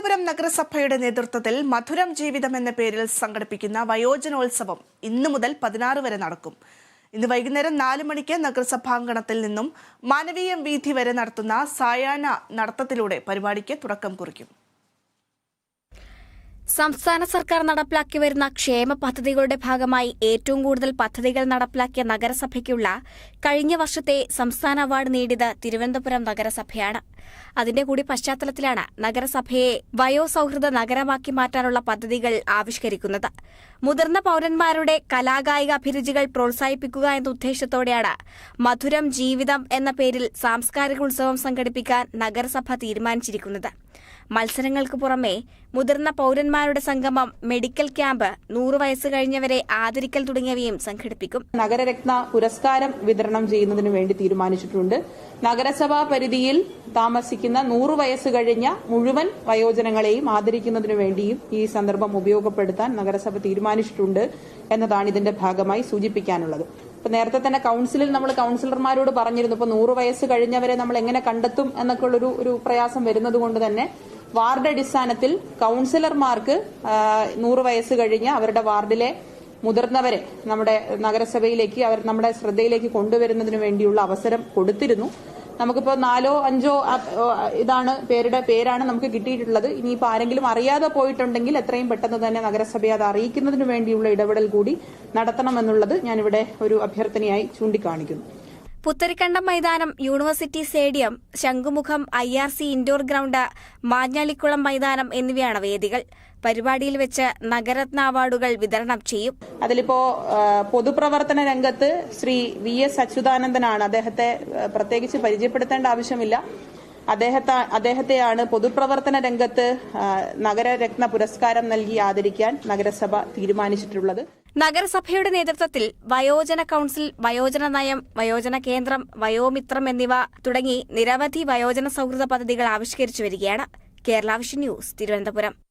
തിരുവനന്തപുരം നഗരസഭയുടെ നേതൃത്വത്തിൽ മധുരം ജീവിതം എന്ന പേരിൽ സംഘടിപ്പിക്കുന്ന വയോജനോത്സവം ഇന്നു മുതൽ പതിനാറ് വരെ നടക്കും. ഇന്ന് വൈകുന്നേരം നാല് മണിക്ക് നഗരസഭാങ്കണത്തിൽ നിന്നും മാനവീയം വീഥി വരെ നടത്തുന്ന സായാഹ്ന നടത്തത്തിലൂടെ പരിപാടിക്ക് തുടക്കം കുറിക്കും. സംസ്ഥാന സർക്കാർ നടപ്പിലാക്കി വരുന്ന ക്ഷേമ പദ്ധതികളുടെ ഭാഗമായി ഏറ്റവും കൂടുതൽ പദ്ധതികൾ നടപ്പിലാക്കിയ നഗരസഭയ്ക്കുള്ള കഴിഞ്ഞ വർഷത്തെ സംസ്ഥാന അവാർഡ് നേടിയത് തിരുവനന്തപുരം നഗരസഭയാണ്. അതിന്റെ കൂടി പശ്ചാത്തലത്തിലാണ് നഗരസഭയെ വയോസൌഹൃദ നഗരമാക്കി മാറ്റാനുള്ള പദ്ധതികൾ ആവിഷ്കരിക്കുന്നത്. മുതിർന്ന പൌരന്മാരുടെ കലാകായിക അഭിരുചികൾ പ്രോത്സാഹിപ്പിക്കുക എന്ന ഉദ്ദേശത്തോടെയാണ് മധുരം ജീവിതം എന്ന പേരിൽ സാംസ്കാരിക ഉത്സവം സംഘടിപ്പിക്കാൻ നഗരസഭ തീരുമാനിച്ചിരിക്കുന്നത്. മത്സരങ്ങൾക്ക് പുറമെ മുതിർന്ന പൌരന്മാരുടെ സംഗമം മെഡിക്കൽ ക്യാമ്പ് നൂറ് വയസ്സ് കഴിഞ്ഞവരെ ആദരിക്കൽ തുടങ്ങിയവയും സംഘടിപ്പിക്കും. നഗരരത്ന പുരസ്കാരം വിതരണം ചെയ്യുന്നതിന് വേണ്ടി തീരുമാനിച്ചിട്ടുണ്ട്. നഗരസഭാ പരിധിയിൽ താമസിക്കുന്ന നൂറ് വയസ്സ് കഴിഞ്ഞ മുഴുവൻ വയോജനങ്ങളെയും ആദരിക്കുന്നതിനു വേണ്ടിയും ഈ സന്ദർഭം ഉപയോഗപ്പെടുത്താൻ നഗരസഭ തീരുമാനിച്ചിട്ടുണ്ട് എന്നതാണ് ഇതിന്റെ ഭാഗമായി സൂചിപ്പിക്കാനുള്ളത്. ഇപ്പൊ നേരത്തെ തന്നെ കൌൺസിലിൽ നമ്മൾ കൌൺസിലർമാരോട് പറഞ്ഞിരുന്നു. ഇപ്പൊ നൂറ് വയസ്സ് കഴിഞ്ഞവരെ നമ്മൾ എങ്ങനെ കണ്ടെത്തും എന്നൊക്കെ ഉള്ളൊരു ഒരു പ്രയാസം വരുന്നത് കൊണ്ട് തന്നെ വാർഡ് അടിസ്ഥാനത്തിൽ കൌൺസിലർമാർക്ക് നൂറ് വയസ്സ് കഴിഞ്ഞ് അവരുടെ വാർഡിലെ മുതിർന്നവരെ നമ്മുടെ നഗരസഭയിലേക്ക് അവർ നമ്മുടെ ശ്രദ്ധയിലേക്ക് കൊണ്ടുവരുന്നതിന് വേണ്ടിയുള്ള അവസരം കൊടുത്തിരുന്നു. നമുക്കിപ്പോ നാലോ അഞ്ചോ ഇതാണ് പേരുടെ പേരാണ് നമുക്ക് കിട്ടിയിട്ടുള്ളത്. ഇനിയിപ്പോ ആരെങ്കിലും അറിയാതെ പോയിട്ടുണ്ടെങ്കിൽ എത്രയും പെട്ടെന്ന് തന്നെ നഗരസഭയെ അത് അറിയിക്കുന്നതിന് വേണ്ടിയുള്ള ഇടപെടൽ കൂടി നടത്തണമെന്നുള്ളത് ഞാനിവിടെ ഒരു അഭ്യർത്ഥനയായി ചൂണ്ടിക്കാണിക്കുന്നു. പുത്തരിക്കണ്ടം മൈതാനം university stadium Shankhumukham I R C indoor ground Manjalikulam മൈതാനം എന്നിവയാണ് വേദികൾ. പരിപാടിയിൽ വെച്ച് നഗരത്ന അവാർഡുകൾ വിതരണം ചെയ്യും. അതിലിപ്പോ പൊതുപ്രവർത്തന രംഗത്ത് ശ്രീ വി എസ് അച്യുതാനന്ദനാണ് അദ്ദേഹത്തെ പ്രത്യേകിച്ച് പരിചയപ്പെടുത്തേണ്ട ആവശ്യമില്ല. അദ്ദേഹത്തെ അദ്ദേഹത്തെയാണ് പൊതുപ്രവർത്തന രംഗത്ത് നഗരരത്ന പുരസ്കാരം നൽകി ആദരിക്കാൻ നഗരസഭ തീരുമാനിച്ചിട്ടുള്ളത്. നഗരസഭയുടെ നേതൃത്വത്തിൽ വയോജന കൌൺസിൽ വയോജന നയം വയോജന കേന്ദ്രം വയോമിത്രം എന്നിവ തുടങ്ങി നിരവധി വയോജന സൌഹൃദ പദ്ധതികൾ ആവിഷ്കരിച്ചു വരികയാണ്. കേരള ന്യൂസ് തിരുവനന്തപുരം.